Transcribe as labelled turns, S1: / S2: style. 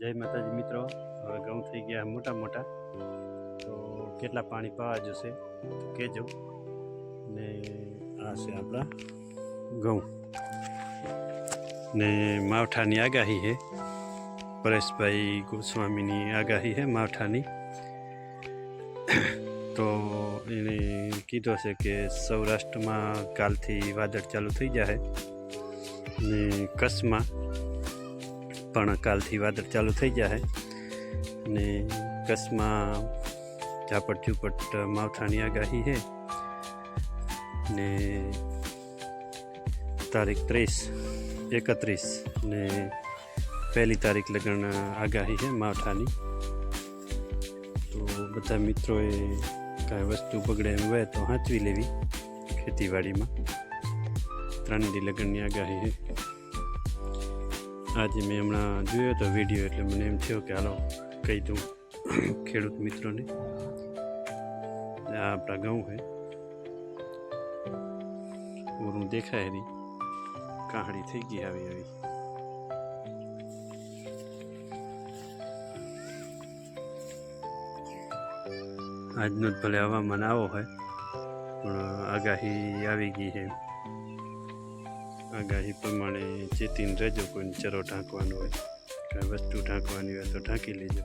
S1: જય માતાજી મિત્રો. હવે ઘઉં થઈ ગયા મોટા મોટા. તો કેટલા પાણી પાવા જશે કહેજો. ને આ છે આપણા ઘઉં. ને માવઠાની આગાહી છે. પરેશભાઈ ગોસ્વામીની આગાહી છે માવઠાની. તો એને કીધો છે કે સૌરાષ્ટ્રમાં કાલથી વાદળ ચાલુ થઈ જાય. ને કચ્છમાં પણ કાલથી વાદળ ચાલુ થઈ જાય ને કચ્છમાં ઝાપટ ઝુપટ માવઠાની આગાહી છે. ને તારીખ ત્રીસ, એકત્રીસ ને પહેલી તારીખ લગ્ન આગાહી છે માવઠાની. તો બધા મિત્રોએ કાંઈ વસ્તુ બગડે એમ હોય તો હાંચવી લેવી ખેતીવાડીમાં. ત્રણ દી લગ્નની આગાહી છે. આજે મેં હમણાં જોયો હતો વીડિયો એટલે મને એમ થયો કે હાલો કહી દઉં ખેડૂત મિત્રોને. આ આપણા ઘઉં છે. ઓરું દેખાય એની કાહડી થઈ ગઈ આવી આવી. આજનો જ ભલે હવામાન આવો હોય, પણ આગાહી આવી ગઈ છે. આગાહી પ્રમાણે ચેતીને રહેજો કોઈને ચરો ઢાંકવાનો હોય, કાંઈ વસ્તુ ઢાંકવાની હોય તો ઢાંકી લેજો.